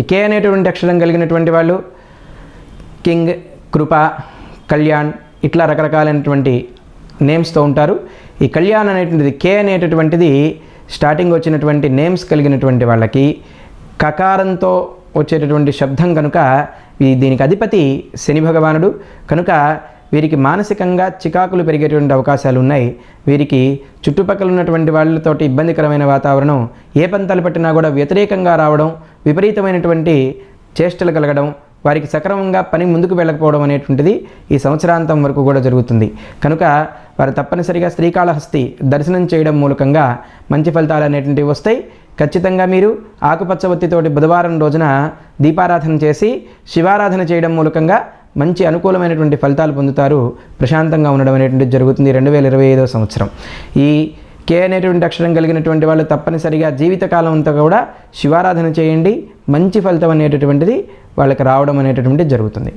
ఈ కే అనేటువంటి అక్షరం కలిగినటువంటి వాళ్ళు కింగ్ కృప కళ్యాణ్ ఇట్లా రకరకాలైనటువంటి నేమ్స్తో ఉంటారు. ఈ కళ్యాణ్ అనేటువంటిది కే అనేటటువంటిది స్టార్టింగ్ వచ్చినటువంటి నేమ్స్ కలిగినటువంటి వాళ్ళకి కకారంతో వచ్చేటటువంటి శబ్దం కనుక దీనికి అధిపతి శని భగవానుడు. కనుక వీరికి మానసికంగా చికాకులు పెరిగేటువంటి అవకాశాలు ఉన్నాయి. వీరికి చుట్టుపక్కల ఉన్నటువంటి వాళ్ళతోటి ఇబ్బందికరమైన వాతావరణం ఏ పంతాలు పట్టినా కూడా వ్యతిరేకంగా రావడం విపరీతమైనటువంటి చేష్టలు కలగడం వారికి సక్రమంగా పని ముందుకు వెళ్ళకపోవడం అనేటువంటిది ఈ సంవత్సరాంతం వరకు కూడా జరుగుతుంది. కనుక వారు తప్పనిసరిగా శ్రీకాళహస్తి దర్శనం చేయడం మూలకంగా మంచి ఫలితాలు అనేటువంటివి వస్తాయి. ఖచ్చితంగా మీరు ఆకుపచ్చ ఒత్తితోటి బుధవారం రోజున దీపారాధన చేసి శివారాధన చేయడం మూలకంగా మంచి అనుకూలమైనటువంటి ఫలితాలు పొందుతారు. ప్రశాంతంగా ఉండడం అనేటువంటిది జరుగుతుంది రెండు వేల ఇరవై ఐదో సంవత్సరం. ఈ కే అనేటువంటి అక్షరం కలిగినటువంటి వాళ్ళు తప్పనిసరిగా జీవితకాలం అంతా కూడా శివారాధన చేయండి మంచి ఫలితం అనేటటువంటిది వాళ్ళకి రావడం అనేటటువంటిది జరుగుతుంది.